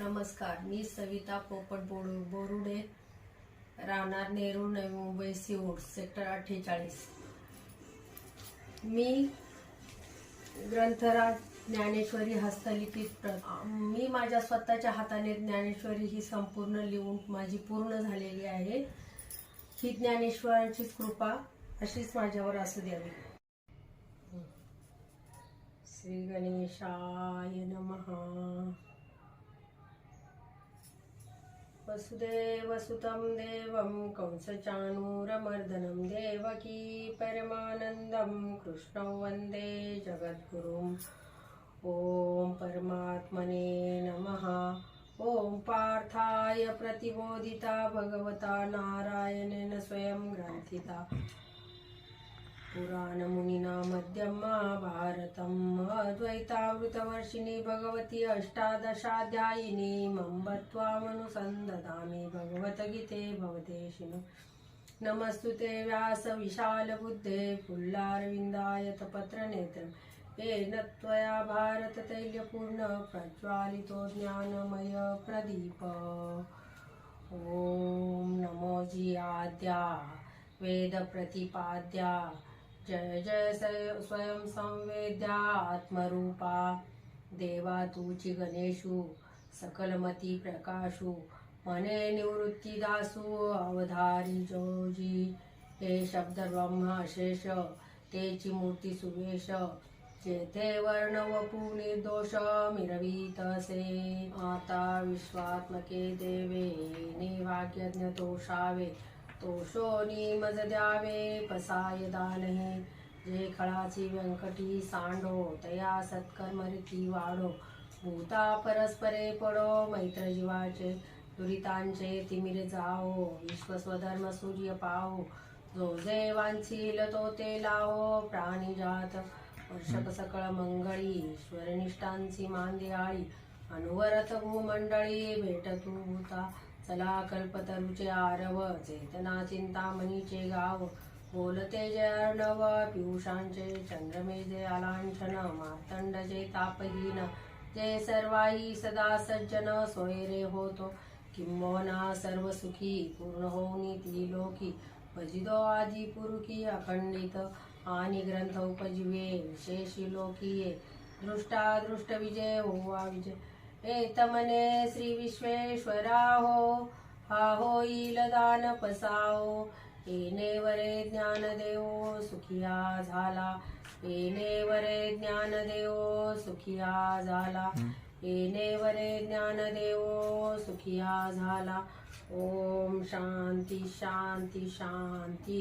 नमस्कार मी सविता पोपट बोडू बोरुडे राहणार नेहरू नवी मुंबई सिओड सेक्टर अठ्ठेचाळीस. मी ग्रंथराज ज्ञानेश्वरी हस्तलिखित प्र मी माझ्या स्वतःच्या हाताने ज्ञानेश्वरी ही संपूर्ण लिहून माझी पूर्ण झालेली आहे. ही ज्ञानेश्वराचीच कृपा अशीच माझ्यावर असू द्यावी श्री गणेशाय नमः. वसुदेवसुतं देवं कंसचाणूरमर्दनं देवकी परमानन्दं कृष्णं वन्दे जगद्गुरुम्। ॐ परमात्मने नमः। ॐ पार्थाय प्रतिबोधिता भगवता नारायणेन स्वयं ग्रन्थिता। पुराणमुनि मध्यं महाभारतम् अद्वैतामृतवर्षिणि भगवती अष्टादशाध्यायिनी मम्बत्वामनुसन्ददामि भगवद्गीते भवदेशिनु नमस्तु ते व्यासविशालबुद्धे पुल्लारविन्दाय तपत्रनेत्रं येन त्वया भारततैल्यपूर्ण प्रज्वालितो ज्ञानमय प्रदीप। ॐ नमोजि आद्या वेदप्रतिपाद्या जय जय स्वयं संवेद्या आत्मरूपा देवा तुची गणेशू सकलमती प्रकाशू मने निवृत्ती अवधारी जोजी। हे शब्द ब्रह्माशेष तेची मूर्ती सुवेश जेथे वर्ण वपू निर्दोष मिरवीतसे आता विश्वात्मके देवे निभाग्यज्ञ दोषावे तोषोनी मज द्यावे पसाय दानहे। जे खळाची व्यंकटी सांडो तया सत्कर्म रीती वाढो। भूता परस्परे पडो मैत्र जीवाचे दुरितांचे तिमिर जाओ विश्व स्वधर्म सूर्य पाहो जो जे वांछील तो ते लाहो प्राणी जात वर्षक सकळ मंगळी। ईश्वरनिष्ठांची मांदियाळी। अनुवरत भूमंडळी भेट तू भूता। चला कल्पतरुचे आरव चेतना चिंतामणीचे गाव बोलते जय अर्णव पियुषांचे चंद्रमेजे आलांछन मार्तंड जे तापहीन जे सर्वाई सदा सज्जन सोयरे होतो। किंबोना सर्व सुखी पूर्ण होऊनी ती लोकी। भजिदो आदी पुरुकी अखंडित। आणि ग्रंथ उपजीवे विशेषी लोकीये। दृष्टा दृष्ट विजय होवा विजय। एतमने श्री विश्वेश्वरा हो हा होईल दान पसाओ येणे वरे ज्ञान देवो सुखिया झाला येणे वरे ज्ञान देवो सुखिया झाला येणे वरे ज्ञान देवो सुखिया झाला ओम शांती शांती शांती.